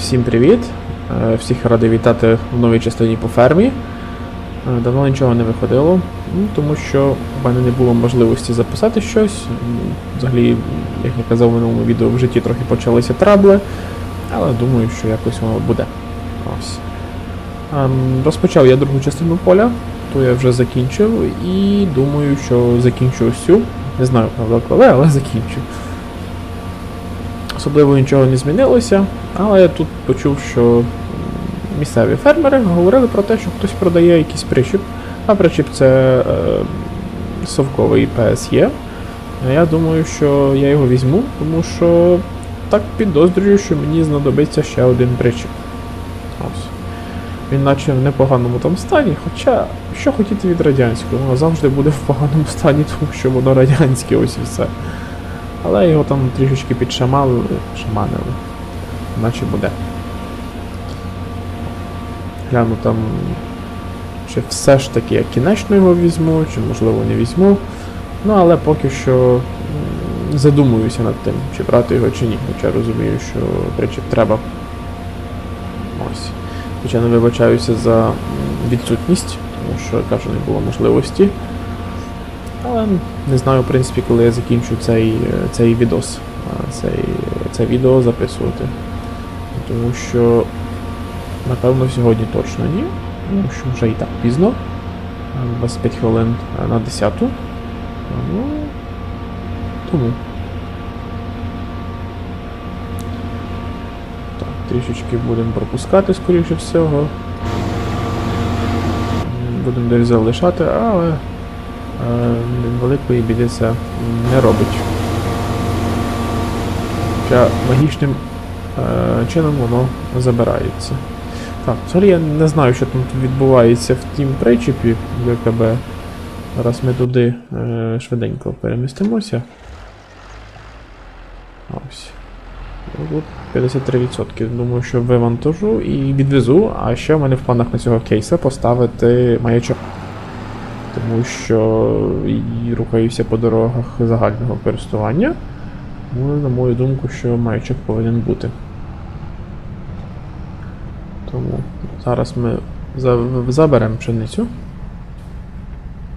Всім привіт! Е, Всіх радий вітати в новій частині по фермі. Е, Давно нічого не виходило, ну, тому що в мене не було можливості записати щось. Взагалі, як я казав в минулому відео, в житті трохи почалися трабли, але думаю, що якось воно буде. Ось. Ем, Розпочав я другу частину поля, то я вже закінчив, і думаю, що закінчу ось цю. Не знаю, правда, коли, але закінчу. Особливо нічого не змінилося, але я тут почув, що місцеві фермери говорили про те, що хтось продає якийсь причіп, а причіп це е, совковий PSE. А Я думаю, що я його візьму, тому що так підозрюю, що мені знадобиться ще один причіп. Ось. Він наче в непоганому там стані, хоча що хотіти від радянського, воно завжди буде в поганому стані, тому що воно радянське ось і все. Але його там трішечки підшамалили, шаманили. Наче буде. Гляну там. Чи все ж таки я кінечно його візьму, чи можливо не візьму. Ну, але поки що задумуюся над тим, чи брати його чи ні. Хоча розумію, що причіп треба. Ось. Хоча не вибачаюся за відсутність, тому що, кажу, не було можливості. Але не знаю, в принципі, коли я закінчу цей, е, цей відос, цей, це відео записувати. Тому що, напевно, сьогодні точно ні. Тому що вже і так пізно. а, 25 хвилин на 10. Ну, тому. Так, трішечки будемо пропускати, скоріше всього. Будемо десь залишати, але е, великої біди це не робить. Хоча магічним е, чином воно забирається. Так, взагалі я не знаю, що там відбувається в тім причепі ГКБ. Зараз ми туди е, швиденько перемістимося. Ось. Ну, Тут 53%. Думаю, що вивантажу і відвезу, а ще в мене в планах на цього кейса поставити маячок. Тому що і рухаюся по дорогах загального користування. Ну, на мою думку, що маячок повинен бути. Тому зараз ми за- заберемо пшеницю.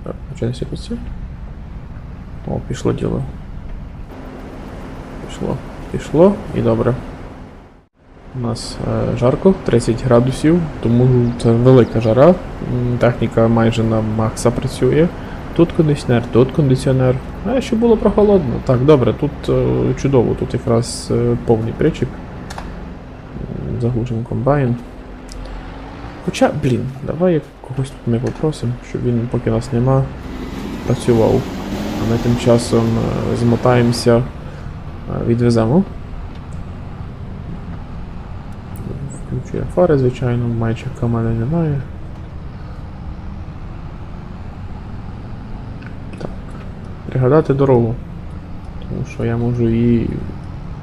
Так, пшеницю пустив. О, пішло діло. Пішло. Пішло і добре. У нас е, жарко, 30 градусів, тому це велика жара. Техніка майже на макса працює. Тут кондиціонер, тут кондиціонер. А ще було прохолодно. Так, добре, тут е, чудово, тут якраз е, повний причіп. Заглушимо комбайн. Хоча, блін, давай когось тут ми попросимо, щоб він, поки нас нема, працював. А ми тим часом змотаємося, відвеземо. Включує фари, звичайно, майчика в мене немає. Так. Пригадати дорогу. Тому що я можу її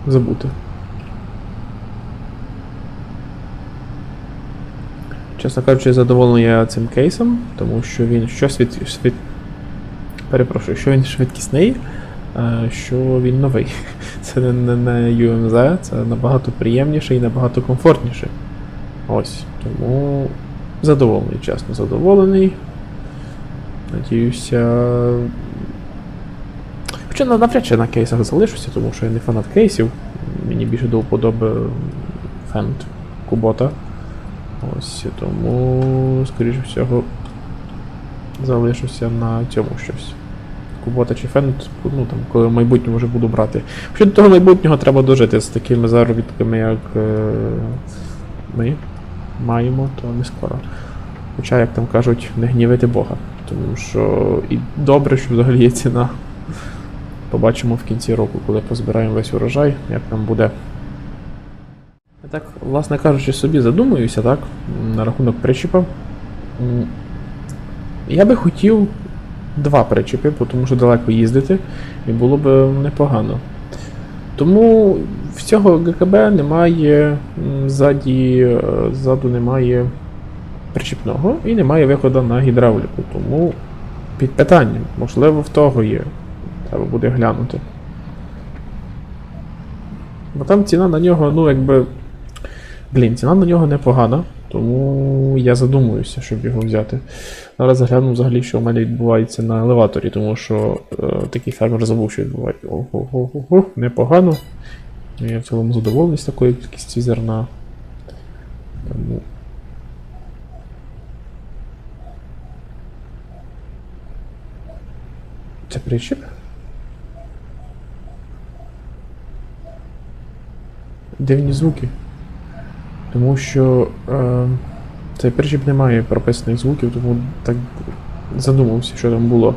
забути. Чесно кажучи, задоволений я цим кейсом, тому що він що світ, світ... Перепрошую, що він швидкісний, е, що він новий. Це не, не UMZ, це набагато приємніше і набагато комфортніше. Ось. Тому задоволений, чесно, задоволений. Надіюся. Хоча на- навряд чи на кейсах залишуся, тому що я не фанат кейсів. Мені більше до вподоби фенд Кубота. Ось тому, скоріше всього, залишуся на цьому щось. Кубота чи фенд, ну там, коли в майбутньому вже буду брати. Хоча до того майбутнього треба дожити з такими заробітками, як е, ми маємо, то не скоро. Хоча, як там кажуть, не гнівити Бога. Тому що і добре, що взагалі є ціна. Побачимо в кінці року, коли позбираємо весь урожай, як нам буде. Я так, власне кажучи, собі задумуюся, так, на рахунок причіпа. Я би хотів два причіпи, тому що далеко їздити, і було б непогано. Тому в цього ГКБ немає ззаді, е, ззаду немає причіпного і немає виходу на гідравліку. Тому під питанням, можливо, в того є. Треба буде глянути. Бо там ціна на нього, ну, якби Блін, ціна на нього непогана, тому я задумуюся, щоб його взяти. Зараз загляну взагалі, що в мене відбувається на елеваторі, тому що е, такий фермер забув, що відбувається. Ого-го-го, непогано. Я в цілому задоволений з такої кількістю зерна. Тому. Це причіп? Дивні звуки. Тому що е, цей причіп не має прописаних звуків, тому так задумався, що там було.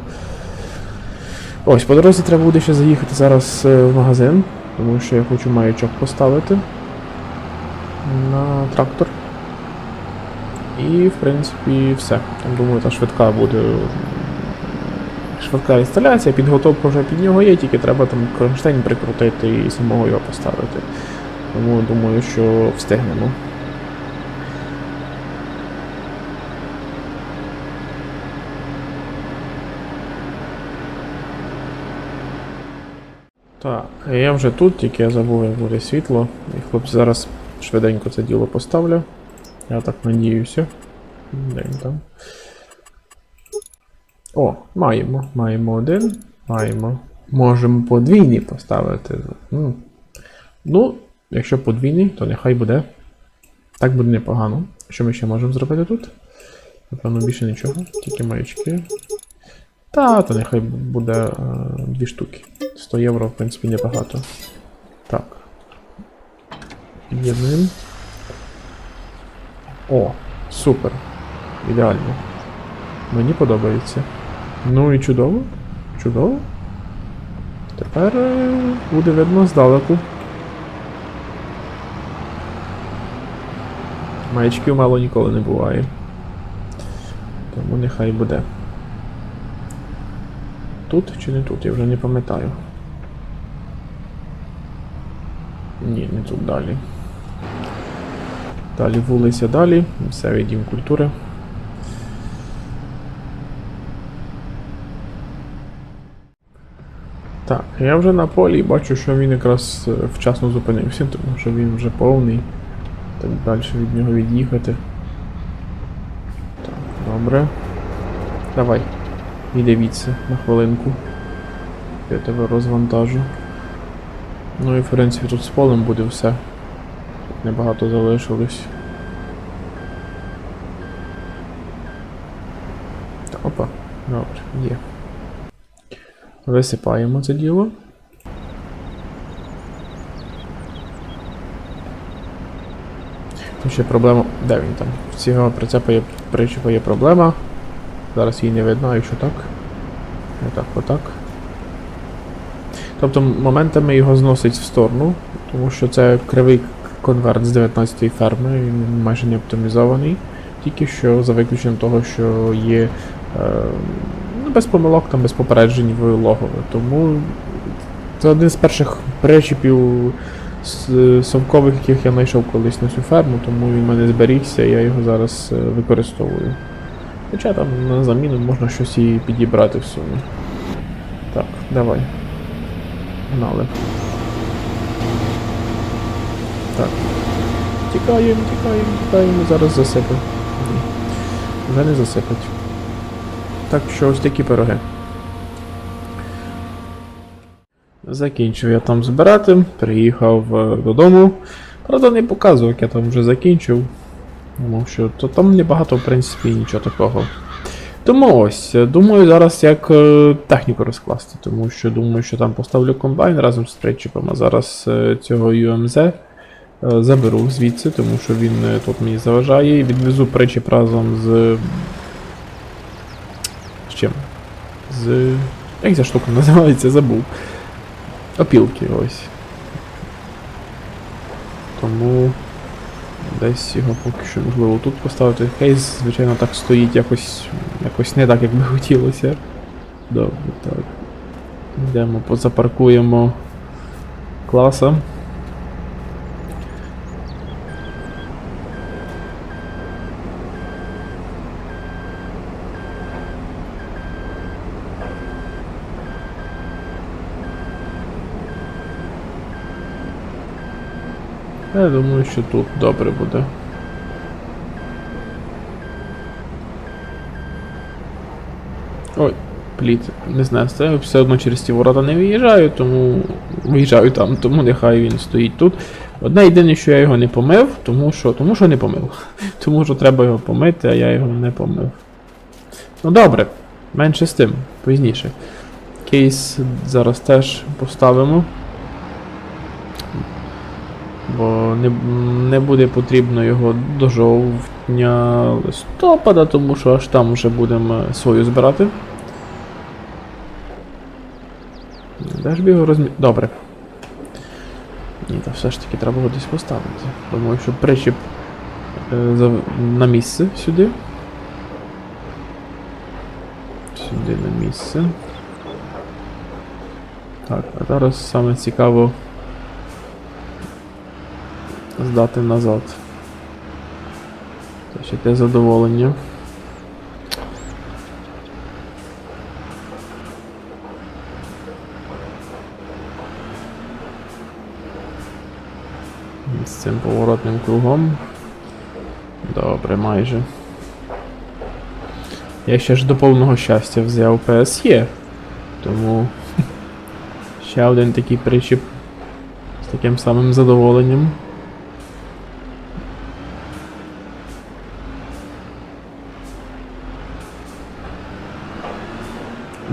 Ось, по дорозі треба буде ще заїхати зараз е, в магазин, тому що я хочу маячок поставити на трактор. І, в принципі, все. Там, думаю, та швидка буде. Швидка інсталяція, підготовка вже під нього є, тільки треба там кронштейн прикрутити і самого його поставити. Тому думаю, що встигнемо. Так, я вже тут, тільки я забув, як буде світло. І хлопці зараз швиденько це діло поставлю. Я так надіюся. Де він там? О, маємо. Маємо один. Маємо. Можемо подвійний поставити. Ну, якщо подвійний, то нехай буде. Так буде непогано. Що ми ще можемо зробити тут? Напевно, більше нічого, тільки маячки. Та, то нехай буде е, дві штуки. 100 євро, в принципі, небагато. Так. Під'єднуємо. О, супер. Ідеально. Мені подобається. Ну і чудово. Чудово. Тепер е, буде видно здалеку. Маячків мало ніколи не буває. Тому нехай буде. Тут чи не тут, я вже не пам'ятаю. Ні, не тут далі. Далі вулиця далі, місцевий дім культури. Так, я вже на полі і бачу, що він якраз е, вчасно зупинився, тому що він вже повний. Так далі від нього від'їхати. Так, добре. Давай. І дивіться на хвилинку. Я тебе розвантажу. Ну і в принципі тут з полем буде все. Тут небагато залишилось. Опа, добре, є. Висипаємо це діло. Тут ще проблема. Де він там? В цього прицепа є причепа є проблема. Зараз її не видно, якщо так. Отак, отак. Тобто моментами його зносить в сторону, тому що це кривий конверт з 19-ї ферми, він майже не оптимізований. Тільки що за виключенням того, що є е, ну, без помилок, там, без попереджень в логове. Тому це один з перших причепів совкових, яких я знайшов колись на цю ферму, тому він в мене зберігся, я його зараз е, використовую. Хоча там на заміну можна щось і підібрати в сумі. Так, давай. Гнали. Так. Тікаємо, тікаємо, тікаємо, зараз засипать. Вже не засипать. Так що ось такі пироги. Закінчив я там збирати, приїхав е, додому. Правда, не показував, як я там вже закінчив. Тому що то там небагато, в принципі, нічого такого. Тому ось, е, думаю, зараз як е, техніку розкласти, тому що думаю, що там поставлю комбайн разом з причепом, а зараз цього UMZ е, заберу звідси, тому що він тут мені заважає, і відвезу причеп разом з. З чим? З. Як ця штука називається, забув. Опілки ось. Тому десь його поки що можливо тут поставити. Кейс, звичайно, так стоїть якось, якось не так, як би хотілося. Добре, так. Йдемо, позапаркуємо класа. Я думаю, що тут добре буде. Ой, пліт, не знаю, це все одно через ті ворота не виїжджаю, тому виїжджаю там, тому нехай він стоїть тут. Одне єдине, що я його не помив, тому що, тому що не помив. Тому що треба його помити, а я його не помив. Ну добре, менше з тим, пізніше. Кейс зараз теж поставимо. Бо не, не буде потрібно його до жовтня листопада, тому що аж там вже будемо свою збирати. Де ж б його розмі... Добре. Ні, та все ж таки треба його десь поставити. Думаю, що причіп е, на місце сюди. Сюди на місце. Так, а зараз саме цікаво здати назад. Ще те задоволення. З цим поворотним кругом. Добре, майже. Я ще ж до повного щастя взяв PSE, тому ще один такий причіп з таким самим задоволенням.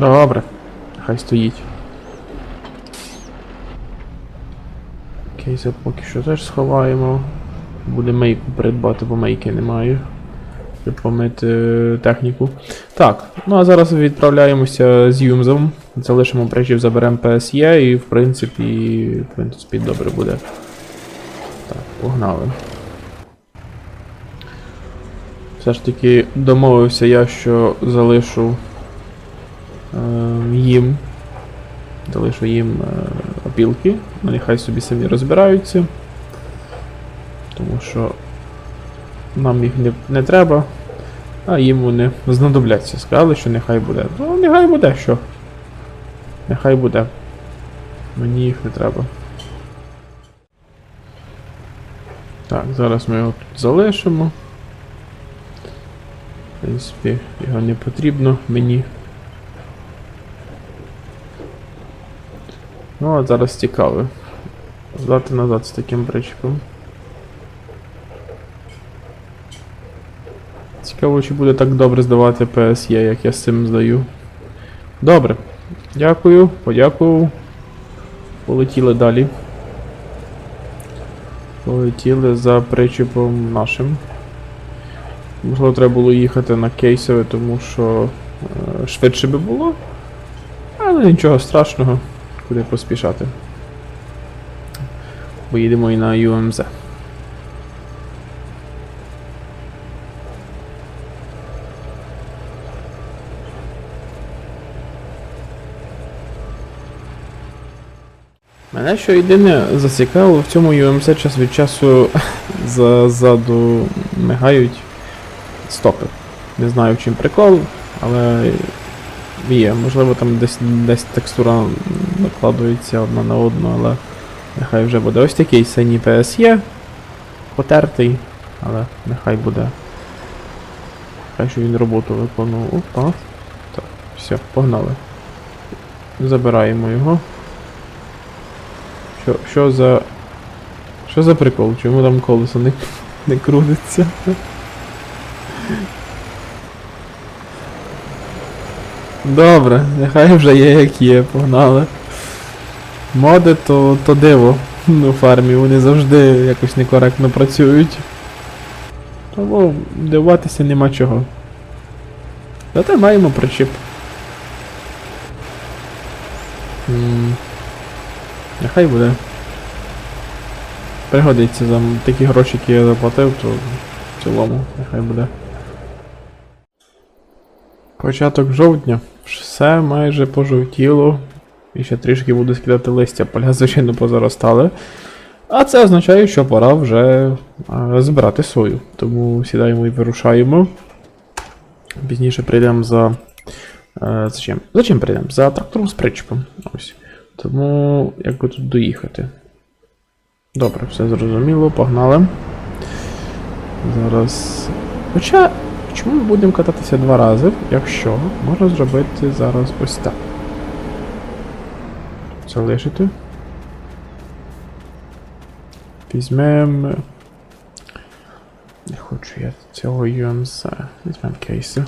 Добре, хай стоїть. Кейси поки що теж сховаємо. Буде мейку придбати, бо мейки немає. Щоб помити е, техніку. Так, ну а зараз відправляємося з Юмзом. Залишимо причів, заберемо PSE і в принципі, в принципі добре буде. Так, погнали. Все ж таки домовився я, що залишу їм. Залишу їм е, опілки. Ну, нехай собі самі розбираються. Тому що нам їх не, не треба, а їм вони знадобляться. Сказали, що нехай буде. Ну, нехай буде що. Нехай буде. Мені їх не треба. Так, зараз ми його тут залишимо. В принципі, його не потрібно мені. Ну, а зараз цікаве. Здати назад з таким причепом. Цікаво, чи буде так добре здавати PSE, як я з цим здаю. Добре. Дякую, подякував. Полетіли далі. Полетіли за причепом нашим. Можливо, треба було їхати на кейсове, тому що е, швидше би було. Але нічого страшного, куди поспішати. Поїдемо і на UMZ. Мене що єдине зацікавило в цьому UMC час від часу ззаду мигають стопи. Не знаю в чим прикол, але є. Можливо там десь десь текстура накладується одна на одну, але нехай вже буде. Ось такий синій PSE. Потертий, але нехай буде. Хай що він роботу виконував. Опа. Так, все, погнали. Забираємо його. Що, що за. Що за прикол? Чому там колесо не, не крутиться? Добре, нехай вже є як є, погнали. Моди то, то диво у фармі, вони завжди якось некоректно працюють. Тому дивуватися нема чого. Зате маємо причіп. Нехай буде. Пригодиться за такі гроші, які я заплатив, то в цілому нехай буде. Початок жовтня. Все майже пожовтіло. І ще трішки буду скидати листя, поля, звичайно, позаростали. А це означає, що пора вже е, збирати сою. Тому сідаємо і вирушаємо. Пізніше прийдемо за. Е, за чим? За чим прийдемо? За трактором з причепом. Ось. Тому як би тут доїхати? Добре, все зрозуміло, погнали. Зараз. Хоча, чому ми будемо кататися два рази, якщо можна зробити зараз ось так. Залишити. Візьмемо. Не хочу я цього UMZ. Візьмемо кейси.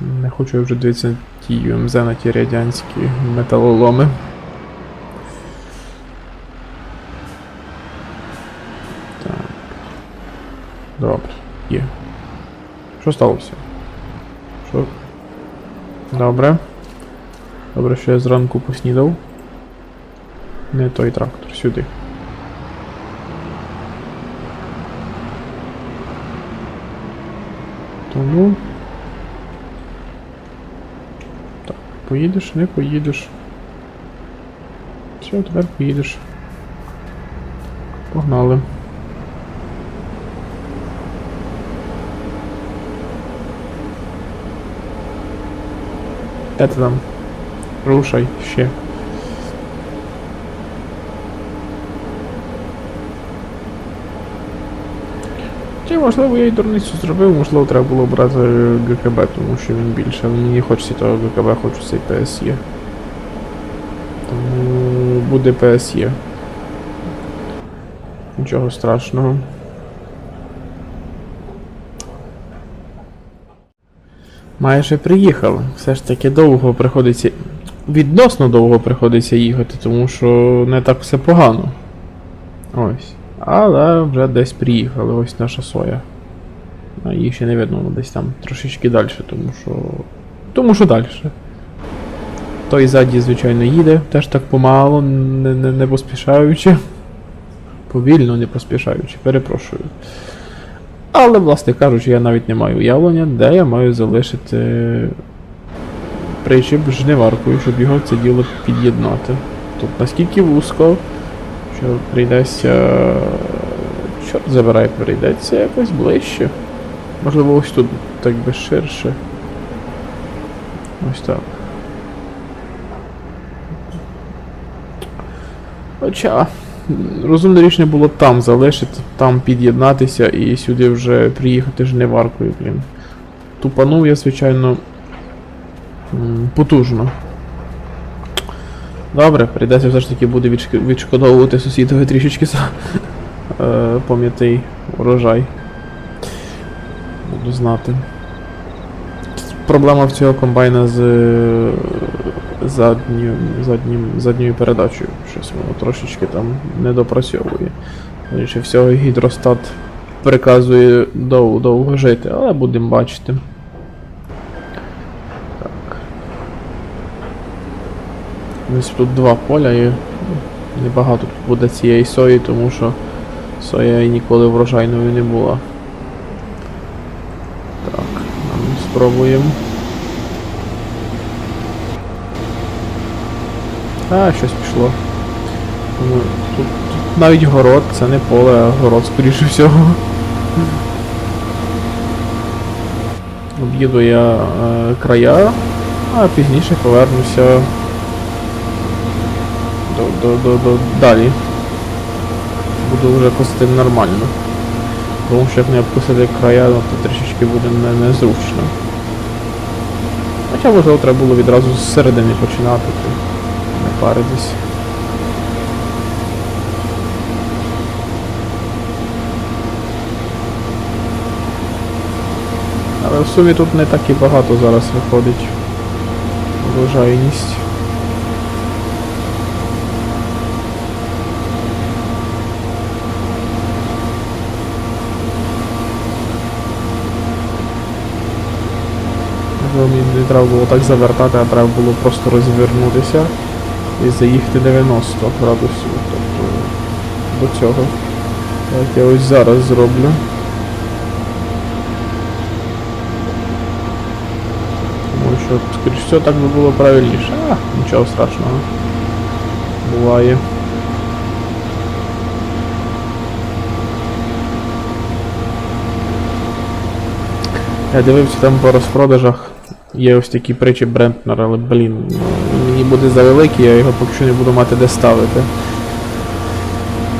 Не хочу я вже дивитися на ті UMZ, на ті радянські металоломи. Так. Добре, є. Що сталося? Що? Добре. Добре, що я зранку поснідав. Не той трактор, сюди. Тому. Так, поїдеш, не поїдеш. Все, тепер поїдеш. Погнали. Де ти там? Рушай ще. Чи можливо я й дурницю зробив, можливо треба було брати ГКБ, тому що він більше, мені не хочеться того ГКБ, хочу цей PSE. Тому буде PSE. Нічого страшного. Майже приїхали. Все ж таки довго приходиться. Відносно довго приходиться їхати, тому що не так все погано. Ось. Але вже десь приїхали, ось наша соя. А її ще не видно, десь там трошечки далі, тому що. Тому що далі. Той ззаді, звичайно, їде, теж так помало, не, не, не поспішаючи. Повільно, не поспішаючи, перепрошую. Але, власне кажучи, я навіть не маю уявлення, де я маю залишити причіп жниваркою, щоб його це діло під'єднати. Тут наскільки вузько, що прийдеться. Чорт забирай, прийдеться якось ближче. Можливо, ось тут так би ширше. Ось так. Хоча розумне рішення було там залишити, там під'єднатися і сюди вже приїхати жниваркою, блін. Тупанув я, звичайно. Потужно. Добре, прийдеться все ж таки буде відшкодовувати сусідові трішечки за е, пом'ятий урожай. Буду знати. Проблема в цього комбайна з задньою, заднім, задньою передачею. Щось воно трошечки там не допрацьовує. Більше всього гідростат приказує дов, довго жити, але будемо бачити. Так. Ось тут два поля і небагато тут буде цієї сої, тому що соя і ніколи врожайною не була. Так, спробуємо. А, щось пішло. Тому тут, тут навіть город, це не поле, а город, скоріше всього. Об'їду я е, края, а пізніше повернуся до, до, до, до далі. Буду вже косити нормально. Тому що як не обкосити края, ну, то трішечки буде не, незручно. Хоча можливо треба було відразу з середини починати, то не паритись. Але в сумі тут не так і багато зараз виходить врожайність. Мені не треба було так завертати, а треба було просто розвернутися і заїхати 90 градусів. Тобто до цього. Так я ось зараз зроблю. Тому що, скоріш всього, так би було правильніше. А, нічого страшного. Буває. Я дивився там по розпродажах. Є ось такі притчі Брентнер, але блін, ну, мені буде завеликий, я його поки що не буду мати де ставити.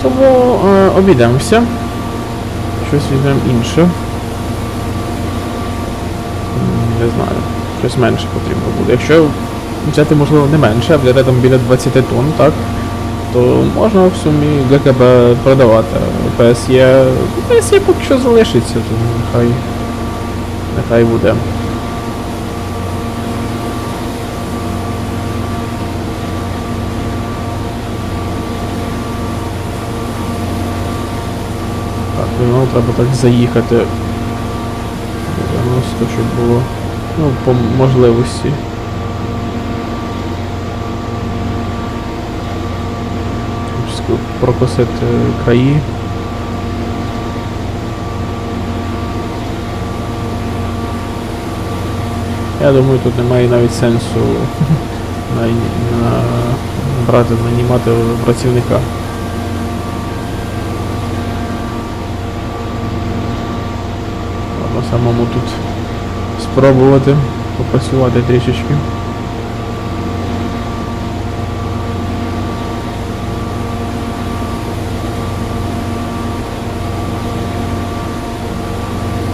Тому е, обійдемося. Щось візьмемо інше. Не знаю. Щось менше потрібно буде. Якщо взяти, можливо, не менше, а взяти там біля 20 тонн, так? То можна в сумі ГКБ продавати. ПСЄ. ПСЄ поки що залишиться, тому нехай. Нехай буде. Так, ну треба так заїхати. 90, щоб було. Ну, по можливості. Прокосити краї. Я думаю, тут немає навіть сенсу на, на, брати, нанімати працівника. Можна самому тут спробувати попрацювати трішечки.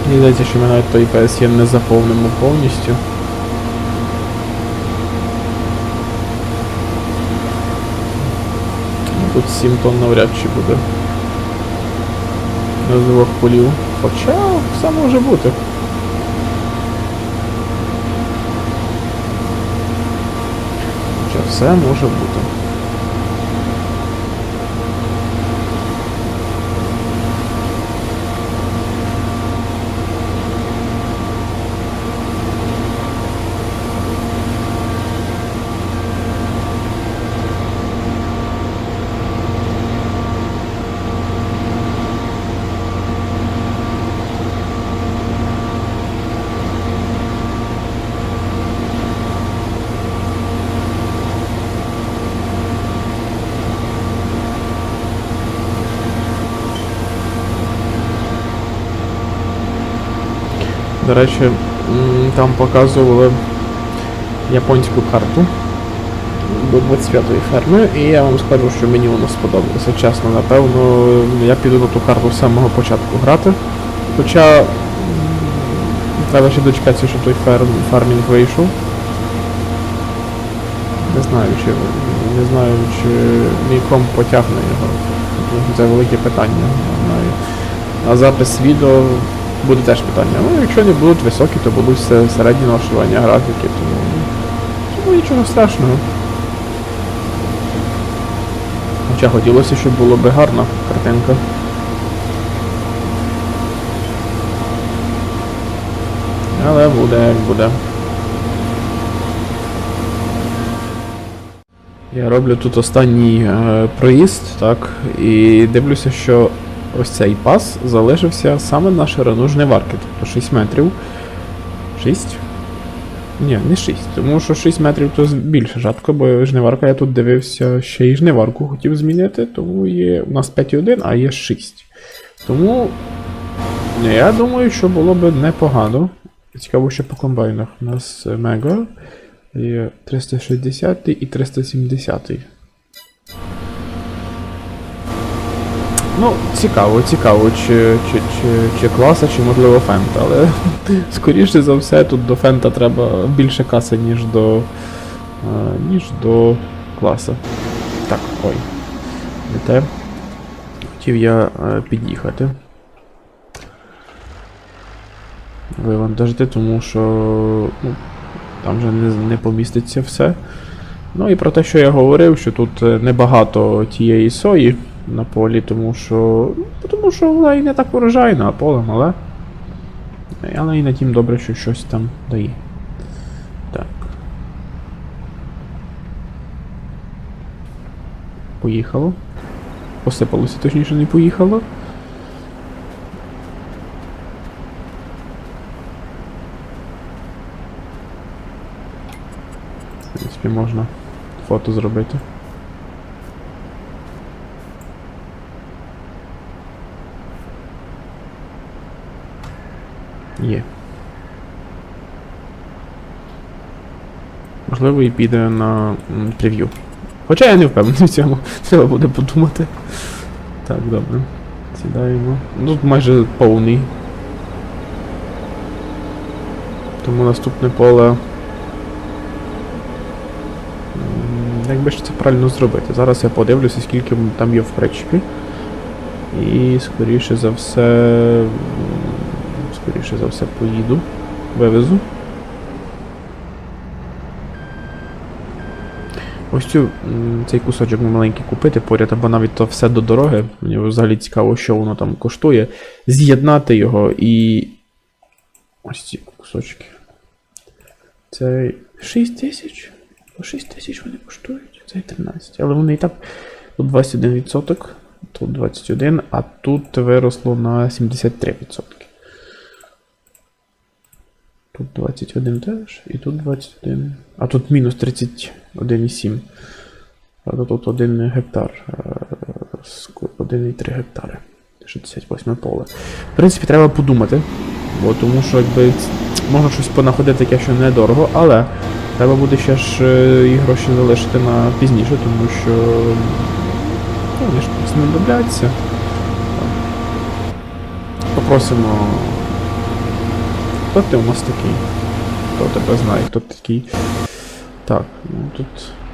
Мені здається, що ми навіть той PSN не заповнимо повністю. Тут 7 тонн навряд чи буде. На двох полів. Хоча все може бути. Хоча все може бути. До речі, там показували японську карту до 25-ї ферми, і я вам скажу, що мені воно сподобалося. Чесно, напевно, я піду на ту карту з самого початку грати. Хоча треба ще дочекатися, щоб той ферм, фармінг вийшов. Не знаю, чи не знаю, чи мій комп потягне його. Це велике питання. Не знаю. А запис відео буде теж питання. Ну, якщо не будуть високі, то будуть се- середні налаштування графіки, тому, тому нічого страшного. Хоча хотілося, щоб було би гарна картинка. Але буде як буде. Я роблю тут останній е, проїзд, так, і дивлюся, що ось цей пас залишився саме на ширину жниварки, тобто 6 метрів. 6? Ні, не 6, тому що 6 метрів то більше жатко, бо жниварка я тут дивився, ще й жниварку хотів змінити, тому є у нас 5,1, а є 6. Тому я думаю, що було б непогано. Цікаво, що по комбайнах. У нас мега. Є 360 і 370. Ну, цікаво, цікаво, чи, чи, чи, чи класа, чи можливо фента, але скоріше за все тут до фента треба більше каси, ніж до. е, ніж до класа. Так, ой. Не те. Хотів я е, під'їхати. Вивантажити, тому що. Ну, там вже не, не поміститься все. Ну і про те, що я говорив, що тут е, небагато тієї сої на полі, тому що. Тому що вона і не так урожайна, а поле мале. Але і на тім добре, що щось там дає. Так. Поїхало. Посипалося, точніше, не поїхало. В принципі, можна фото зробити. Є. Можливо, і піде на прев'ю. Хоча я не впевнений в цьому. Треба буде подумати. Так, добре. Сідаємо. Ну, Тут майже повний. Тому наступне поле. Як би ж це правильно зробити? Зараз я подивлюся, скільки там є в причепі. І скоріше за все. Скоріше за все поїду. Вивезу. Ось цю, цей кусочок маленький купити поряд, або навіть то все до дороги. Мені взагалі цікаво, що воно там коштує. З'єднати його і. Ось ці кусочки. Це 6 тисяч? По 6 тисяч вони коштують. Це 13. Але вони і так. Тут 21%, тут 21, а тут виросло на 73%. Тут 21 теж, і тут 21. А тут мінус 31,7. Правда, тут 1 гектар. е, 1,3 гектари. 68 поле. В принципі, треба подумати. Бо тому що якби можна щось понаходити таке, що недорого, але треба буде ще ж е, і гроші залишити на пізніше, тому що. Ну, вони ж не добляться. Попросимо. Хто ти у нас такий? Хто тебе знає, хто такий? Так, ну тут,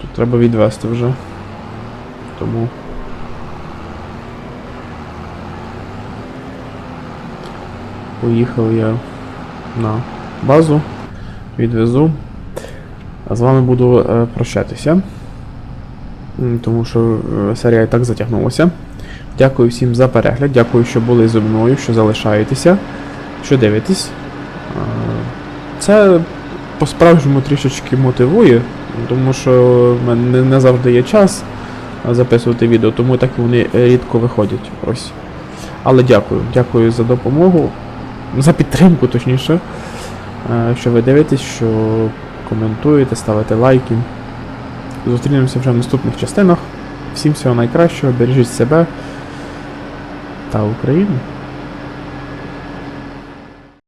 тут треба відвести вже. Тому. Поїхав я на базу, відвезу. А з вами буду е, прощатися. Тому що е, серія і так затягнулася. Дякую всім за перегляд, дякую, що були зі мною, що залишаєтеся, що дивитесь. Е, Це по-справжньому трішечки мотивує, тому що в мене не завжди є час е, записувати відео, тому так вони рідко виходять. Ось. Але дякую, дякую за допомогу, за підтримку, точніше. Е, Що ви дивитесь, що коментуєте, ставите лайки. Зустрінемося вже в наступних частинах. Всім всього найкращого, бережіть себе та Україну.